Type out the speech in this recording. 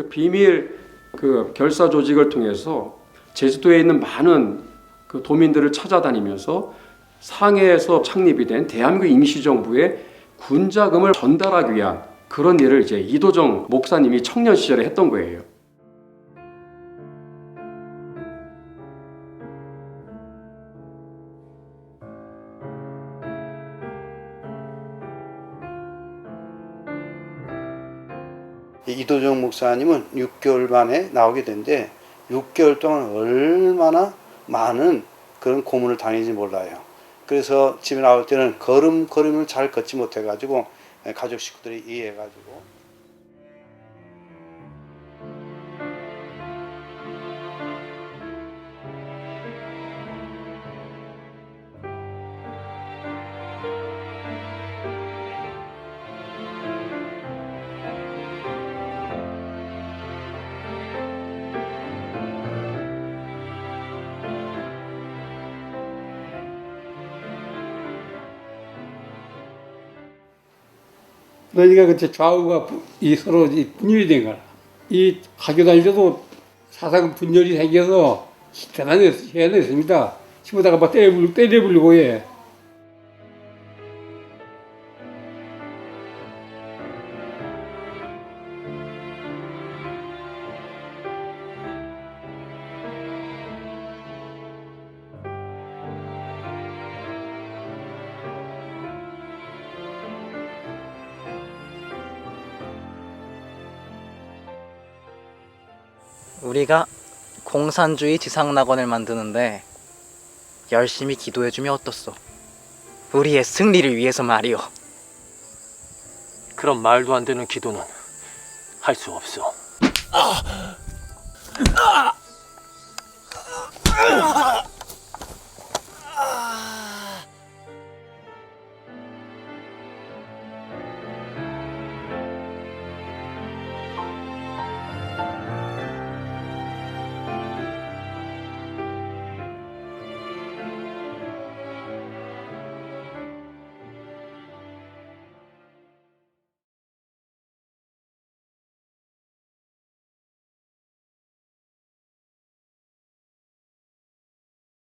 그 비밀 그 결사 조직을 통해서 제주도에 있는 많은 그 도민들을 찾아다니면서 상해에서 창립이 된 대한민국 임시정부의 군자금을 전달하기 위한 그런 일을 이제 이도정 목사님이 청년 시절에 했던 거예요. 이 이도정 목사님은 6개월 만에 나오게 된데 6개월 동안 얼마나 많은 그런 고문을 당했는지 몰라요. 그래서 집에 나올 때는 걸음걸음을 잘 걷지 못해가지고 가족 식구들이 이해해가지고 그러니까 그때 좌우가 부- 이 서로 이 분열이 된 거라. 이 학교 때도 사상 분열이 생겨서 대단히 해냈습니다. 집어다가 막 때려불, 때려불고 예. 우리가 공산주의 지상낙원을 만드는데 열심히 기도해주면 어떻소? 우리의 승리를 위해서 말이오. 그런 말도 안 되는 기도는 할 수 없어.